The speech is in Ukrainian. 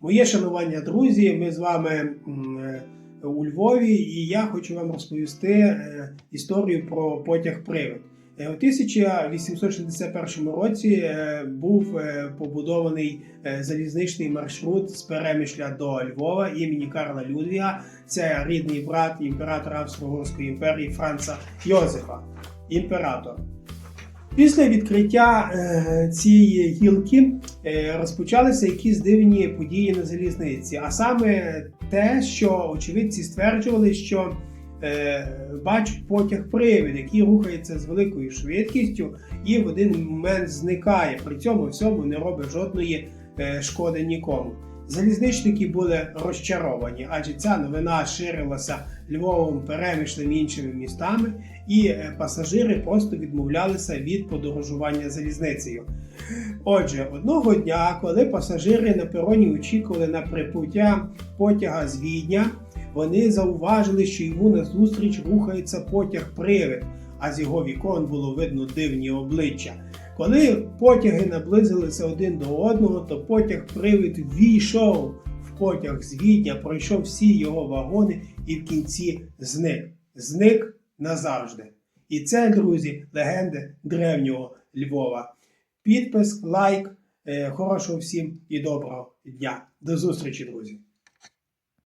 Моє шанування, друзі. Ми з вами е, у Львові, і я хочу вам розповісти е, історію про потяг Привид. Е, У 1861 році був побудований залізничний маршрут з Перемишля до Львова імені Карла Людвіга. Це рідний брат імператора Австро-Угорської імперії Франца Йозефа, імператор. Після відкриття е, цієї гілки е, розпочалися якісь дивні події на залізниці. А саме те, що очевидці стверджували, що е, бачать потяг привід, який рухається з великою швидкістю і в один момент зникає. При цьому всьому не робить жодної шкоди нікому. Залізничники були розчаровані, адже ця новина ширилася Львовом, Перемишлем іншими містами, і е, пасажири просто відмовлялися від подорожування залізницею. Отже, одного дня, коли пасажири на пероні очікували на прибуття потяга з Відня, вони зауважили, що йому назустріч рухається потяг привид, а з його вікон було видно дивні обличчя. Коли потяги наблизилися один до одного, то потяг привид війшов в потяг з Відня, пройшов всі його вагони і в кінці зник. Зник назавжди. І це, друзі, легенди древнього Львова. Підпис, лайк, е, хорошого всім і доброго дня. До зустрічі, друзі!